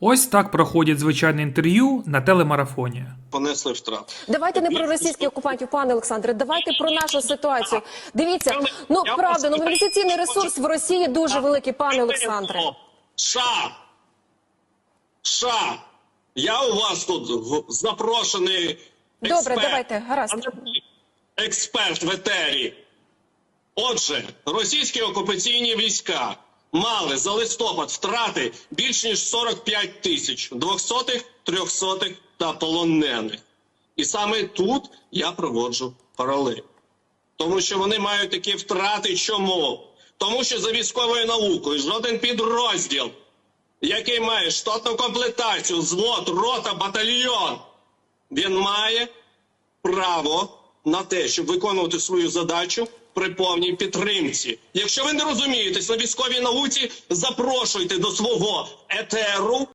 Ось так проходять звичайне інтерв'ю на телемарафоні. понесли втрат. Давайте не про російських окупантів, пане Олександре. Давайте про нашу ситуацію. Дивіться, ну правда, ну мобілізаційний ресурс в Росії дуже великий, пане Олександре. США! США! Я у вас тут в- запрошений Добре, давайте, гаразд. Експерт в етері. Отже, російські окупаційні війська мали за листопад втрати більш ніж 45 тисяч двохсотих, трьохсотих та полонених. І саме тут я проводжу паралель. Тому що вони мають такі втрати. Чому? Тому що за військовою наукою жоден підрозділ, який має штатну комплектацію, звод, рота, батальйон, він має право на те, щоб виконувати свою задачу при повній підтримці. Якщо ви не розумієтесь на військовій науці, запрошуйте до свого етеру